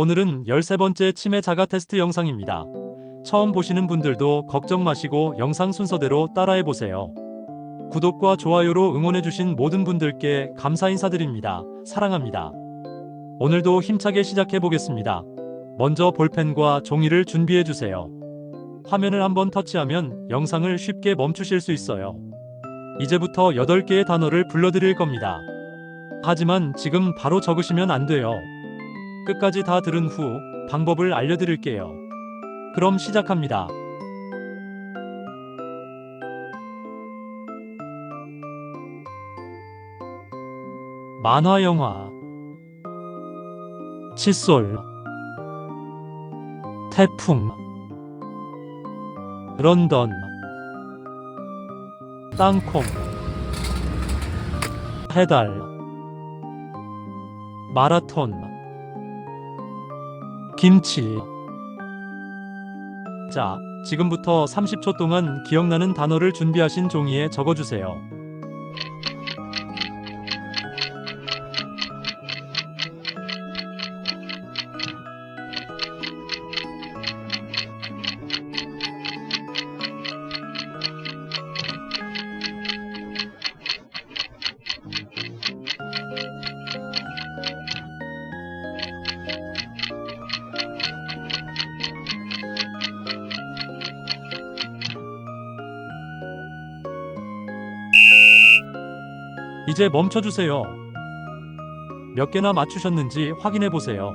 오늘은 13번째 치매 자가 테스트 영상입니다. 처음 보시는 분들도 걱정 마시고 영상 순서대로 따라해 보세요. 구독과 좋아요로 응원해주신 모든 분들께 감사 인사드립니다. 사랑합니다. 오늘도 힘차게 시작해 보겠습니다. 먼저 볼펜과 종이를 준비해 주세요. 화면을 한번 터치하면 영상을 쉽게 멈추실 수 있어요. 이제부터 8개의 단어를 불러드릴 겁니다. 하지만 지금 바로 적으시면 안 돼요. 끝까지 다 들은 후 방법을 알려드릴게요. 그럼 시작합니다. 만화 영화 칫솔 태풍 런던 땅콩 해달 마라톤 김치 자, 지금부터 30초 동안 기억나는 단어를 준비하신 종이에 적어주세요. 이제 멈춰주세요. 몇 개나 맞추셨는지 확인해 보세요.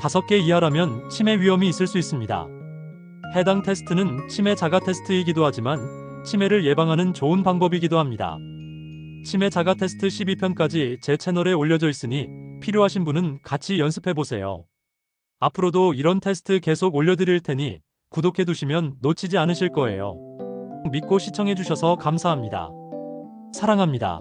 다섯 개 이하라면 치매 위험이 있을 수 있습니다. 해당 테스트는 치매 자가 테스트이기도 하지만 치매를 예방하는 좋은 방법이기도 합니다. 치매 자가 테스트 12편까지 제 채널에 올려져 있으니 필요하신 분은 같이 연습해 보세요. 앞으로도 이런 테스트 계속 올려드릴 테니 구독해 두시면 놓치지 않으실 거예요. 믿고 시청해 주셔서 감사합니다. 사랑합니다.